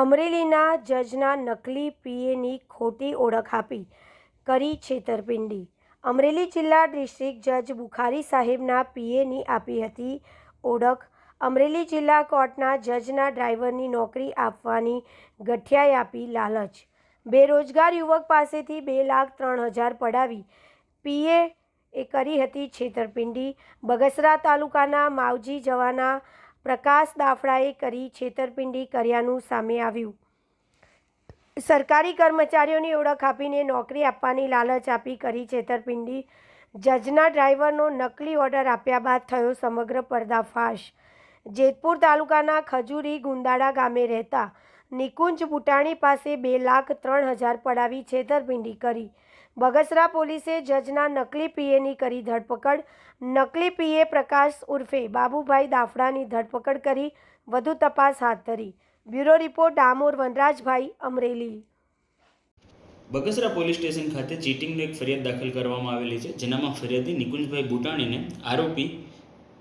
અમરેલીના જજના નકલી પીએની ખોટી ઓળખ આપી કરી છેતરપિંડી. અમરેલી જિલ્લા ડિસ્ટ્રિક્ટ જજ બુખારી સાહેબના પીએની આપી હતી ઓળખ. અમરેલી જિલ્લા કોર્ટના જજના ડ્રાઈવરની નોકરી આપવાની ગઠિયાઈ આપી લાલચ. બેરોજગાર યુવક પાસેથી બે લાખ ત્રણ હજાર પડાવી પીએ એ કરી હતી છેતરપિંડી. બગસરા તાલુકાના માવજી જવાના પ્રકાશ દાફડાએ કરી છેતરપિંડી કર્યાનું સામે આવ્યું. સરકારી કર્મચારીઓની ઓળખ આપીને નોકરી આપવાની લાલચ આપી કરી છેતરપિંડી. જજના ડ્રાઈવરનો નકલી ઓર્ડર આપ્યા બાદ થયો સમગ્ર પર્દાફાશ. જેતપુર તાલુકાના ખજૂરી ગુંદાડા ગામે રહેતા નિકુંજ બુટાણી પાસે બે લાખ ત્રણ હજાર પડાવી છેતરપિંડી કરી. બગસરા પોલીસે જજના નકલી પીએની કરી ધરપકડ. નકલી પીએ પ્રકાશ ઉર્ફે બાબુભાઈ દાફડાની ધરપકડ કરી વધુ તપાસ હાથ ધરી. Bureau report, Damor Vanrajbhai Amreli. Bagasara police station ખાતે ચીટિંગની એક ફરિયાદ દાખલ કરવામાં આવેલી છે, જેનામાં ફરિયાદી નિકુંજભાઈ બુટાણીને આરોપી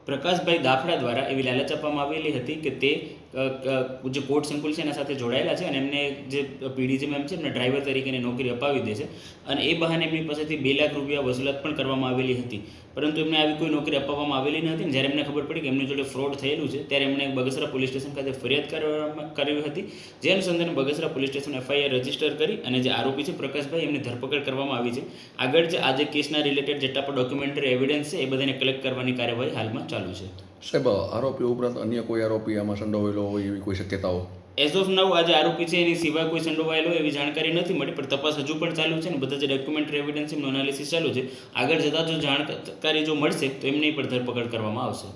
પ્રકાશભાઈ દાફડા દ્વારા એવી લાલચ આપવામાં આવેલી હતી કે તે જે કોર્ટ સંકુલ છે એના સાથે જોડાયેલા છે અને એમને જે પીડીજી મેમ છે એમને ડ્રાઈવર તરીકેની નોકરી અપાવી દે છે અને એ બહાને એમની પાસેથી બે લાખ રૂપિયા વસૂલાત પણ કરવામાં આવેલી હતી. પરંતુ એમને આવી કોઈ નોકરી અપાવવામાં આવેલી ન હતી જ્યારે એમને ખબર પડી કે એમની જોડે ફ્રોડ થયેલું છે, ત્યારે એમણે બગસરા પોલીસ સ્ટેશન ખાતે ફરિયાદ કરવામાં કરવી હતી. જે અનુસંધાને Bagasara police station FIR register કરી અને જે આરોપી છે પ્રકાશભાઈ, એમની ધરપકડ કરવામાં આવી છે. આગળ જે આજે કેસના રિલેટેડ જેટલા પણ ડોક્યુમેન્ટરી એવિડન્સ છે, એ બધાને કલેક્ટ કરવાની કાર્યવાહી હાલમાં ચાલુ છે. સાહેબ આરોપી ઉપરાંત અન્ય કોઈ આરોપી આમાં સંડોવાયેલો હોય એવી કોઈ શક્યતાઓ? એઝ ઓફ નાવ આજે આરોપી છે એની સિવાય કોઈ સંડોવાયેલો એવી જાણકારી નથી મળી પણ તપાસ હજુ પણ ચાલુ છે અને બધા જે ડોક્યુમેન્ટરી એવિડન્સ એમનું એનાલિસિસ ચાલુ છે. આગળ જતાં જો જાણકારી જો મળશે તો એમની પણ ધરપકડ કરવામાં આવશે.